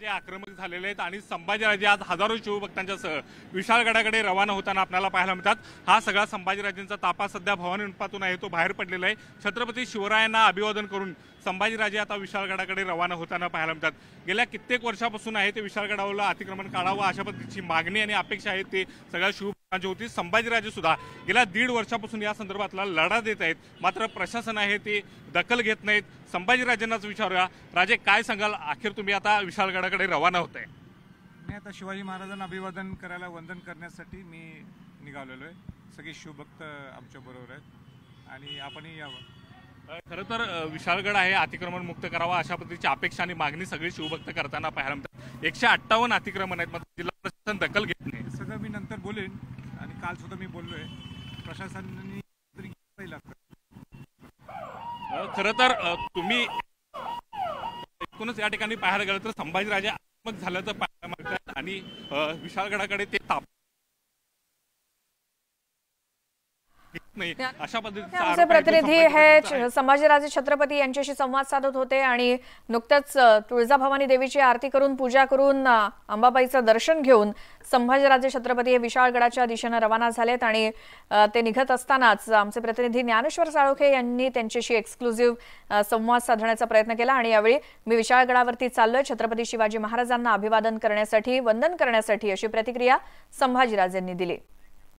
जे आक्रमक झालेले आहेत आणि संभाजीराजे आज हजारो शिवभक्तांच्यासह विशाळगडाकडे रवाना होताना आपल्याला पाहायला मिळतात. हा सगळा संभाजीराजेंचा तापा सध्या भवानी मंडपातून आहे तो बाहेर पडलेला आहे. छत्रपती शिवरायांना अभिवादन करून संभाजीराजे आता विशाळगडाकडे रवाना होताना पाहायला मिळतात. गेल्या कित्येक वर्षापासून आहे ते विशाळगडावरला अतिक्रमण काढावं अशा पद्धतीची मागणी आणि अपेक्षा आहे ते सगळ्या शिवभक्तांची होती. संभाजीराजे सुद्धा गेल्या दीड वर्षापासून या संदर्भातला लढा देत आहेत. मात्र प्रशासन आहे ते दखल घेत नाहीत. संभाजीराजेंनाच विचारूया. राजे काय सांगाल? अखेर तुम्ही आता विशाळगडाकडे रवाना होत आहे मी आता शिवाजी महाराजांना अभिवादन करायला वंदन करण्यासाठी मी निघालेलो आहे. सगळे शिवभक्त आमच्याबरोबर आहेत. आणि आपणही यावं. खरं तर विशाळगड आहे अतिक्रमण मुक्त करावा अशा पद्धतीची अपेक्षा आणि मागणी सगळी शिवभक्त करताना पाहायला मिळतात. एकशे अठ्ठावन्न अतिक्रमण आहेत मात्र जिल्हा प्रशासन दखल घेत नाही. सगळं मी नंतर बोलेन आणि काल सुद्धा मी बोललोय. प्रशासनाने खरं तर तुम्ही एकूणच या ठिकाणी पाहायला गेलं तर संभाजीराजे आक्रमक झाल्याचं पाहायला मिळतात आणि विशाळगडाकडे ते ताप नाही. अशा पद्धतीचा प्रतिनिधी हे संभाजीराजे छत्रपती यांच्याशी संवाद साधत होते आणि नुकतंच तुळजाभवानी देवीची आरती करून पूजा करून अंबाबाईचं दर्शन घेऊन संभाजीराजे छत्रपती हे विशाळगडाच्या दिशेनं रवाना झालेत आणि ते निघत असतानाच आमचे प्रतिनिधी ज्ञानेश्वर साळोखे यांनी त्यांच्याशी एक्सक्लुझिव्ह संवाद साधण्याचा प्रयत्न केला आणि यावेळी मी विशाळगडावरती चाललोय. छत्रपती शिवाजी महाराजांना अभिवादन करण्यासाठी वंदन करण्यासाठी अशी प्रतिक्रिया संभाजीराजेंनी दिली.